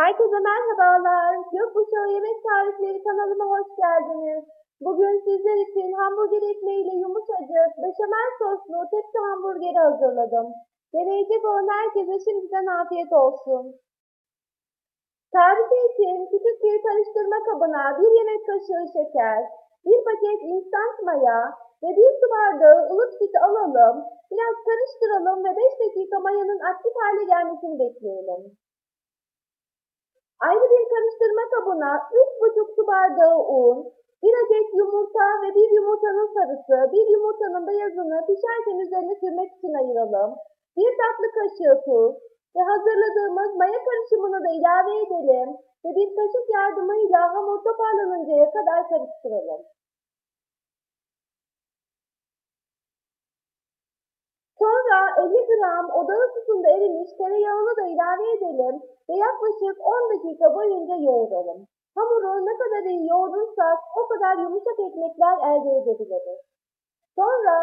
Herkese merhabalar. Gökkuşağı Yemek Tarifleri kanalıma hoş geldiniz. Bugün sizler için hamburger ekmeğiyle yumuşacık, beşamel soslu tepsi hamburgeri hazırladım. Deneyecek olan herkese şimdiden afiyet olsun. Tarifi için küçük bir karıştırma kabına bir yemek kaşığı şeker, bir paket instant maya ve bir su bardağı ılık süt alalım. Biraz karıştıralım ve 5 dakika mayanın aktif hale gelmesini bekleyelim. Ayrı bir karıştırma kabına 3,5 su bardağı un, 1 adet yumurta ve bir yumurtanın sarısı, bir yumurtanın beyazını pişerken üzerine sürmek için ayıralım. 1 tatlı kaşığı tuz ve hazırladığımız maya karışımını da ilave edelim ve bir kaşık yardımıyla hamur toparlanıncaya kadar karıştıralım. Sonra 50 gram oda ısısında erimiş tereyağını da ilave edelim ve yaklaşık 10 dakika boyunca yoğuralım. Hamuru ne kadar iyi yoğurursak o kadar yumuşak ekmekler elde edebiliriz. Sonra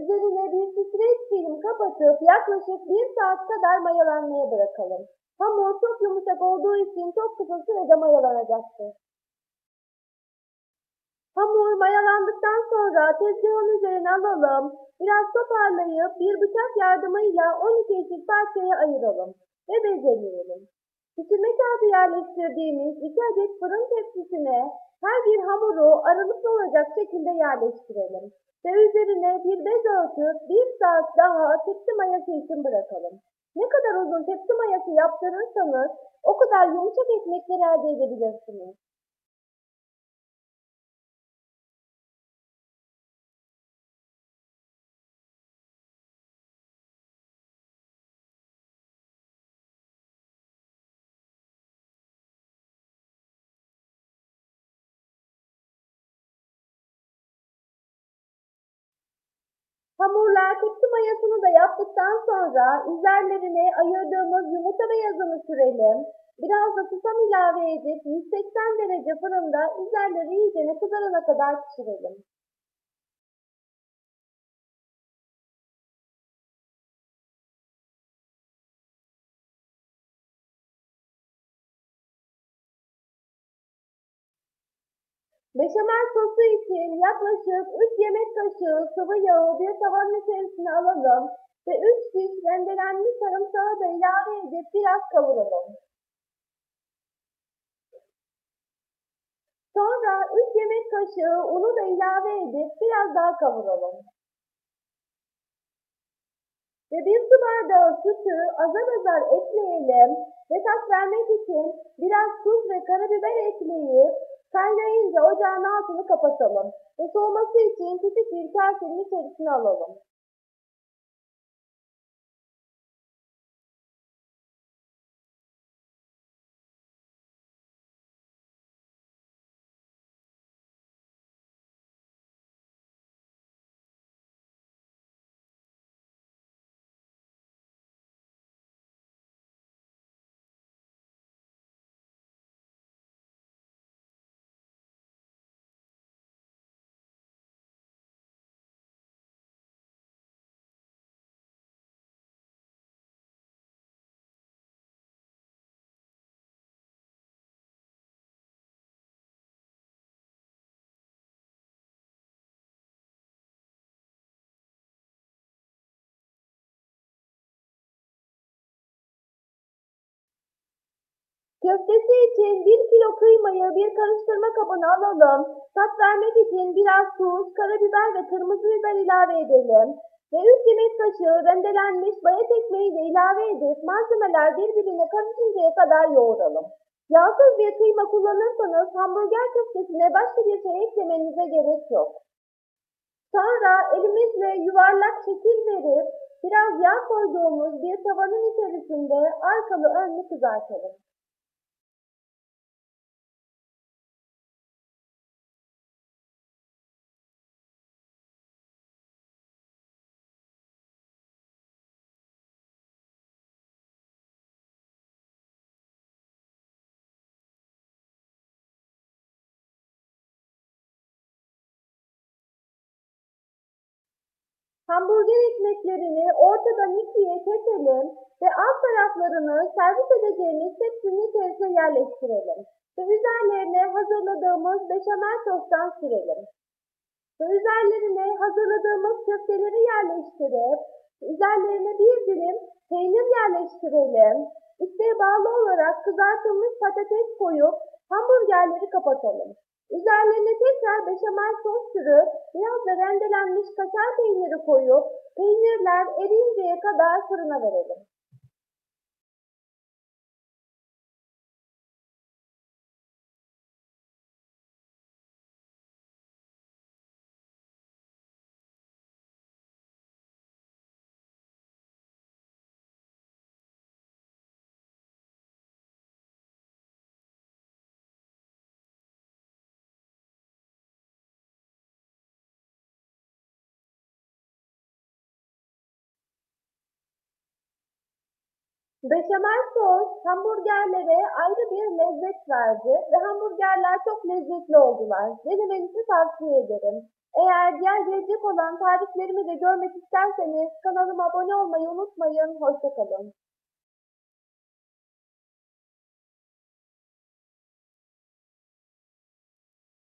üzerine bir streç film kapatıp yaklaşık 1 saat kadar mayalanmaya bırakalım. Hamur çok yumuşak olduğu için çok kısa sürede mayalanacaktır. Hamur mayalandıktan sonra tezgahın üzerine alalım. Biraz toparlayıp bir bıçak yardımıyla 12 eşit parçaya ayıralım ve bezeleyelim. Pişirme kağıdı yerleştirdiğimiz 2 adet fırın tepsisine her bir hamuru aralıklı olacak şekilde yerleştirelim. Ve üzerine bir bez örtüp 1 saat daha tepsi mayası için bırakalım. Ne kadar uzun tepsi mayası yaptırırsanız o kadar yumuşak ekmekler elde edebilirsiniz. Hamurlar tepsi mayasını da yaptıktan sonra üzerlerine ayırdığımız yumurta beyazını sürelim. Biraz da susam ilave edip 180 derece fırında üzerleri iyice kızarana kadar pişirelim. Beşamel sosu için yaklaşık 3 yemek kaşığı sıvı yağı bir tavanın içerisine alalım ve 3 diş rendelenmiş sarımsağı da ilave edip biraz kavuralım. Sonra 3 yemek kaşığı unu da ilave edip biraz daha kavuralım. Ve bir su bardağı sütü azar azar ekleyelim ve tat vermek için biraz tuz ve karabiber ekleyip Kaynayınca ocağın altını kapatalım ve soğuması için küçük bir kasenin içerisine alalım. Köftesi için 1 kilo kıymayı bir karıştırma kabına alalım. Tat vermek için biraz tuz, karabiber ve kırmızı biber ilave edelim. Ve 3 yemek kaşığı rendelenmiş bayat ekmeği de ilave edip malzemeler birbirine karışıncaya kadar yoğuralım. Yağsız bir kıyma kullanırsanız hamburger köftesine başka bir şey eklemenize gerek yok. Sonra elimizle yuvarlak şekil verip biraz yağ koyduğumuz bir tavanın içerisinde arkalı önlü kızartalım. Hamburger ekmeklerini ortadan ikiye keselim ve alt taraflarını servis edeceğimiz tepsinin içerisine yerleştirelim. Ve üzerlerine hazırladığımız beşamel sostan sürelim. Ve üzerlerine hazırladığımız köfteleri yerleştirip, üzerlerine bir dilim peynir yerleştirelim. İsteğe bağlı olarak kızartılmış patates koyup hamburgerleri kapatalım. Üzerlerine tekrar beşamel sos sürüp biraz da rendelenmiş kaşar peyniri koyup peynirler eriyinceye kadar fırına verelim. Beşamel sos hamburgerlere ayrı bir lezzet verdi ve hamburgerler çok lezzetli oldular. Denemenizi tavsiye ederim. Eğer diğer gelecek olan tariflerimi de görmek isterseniz kanalıma abone olmayı unutmayın. Hoşçakalın.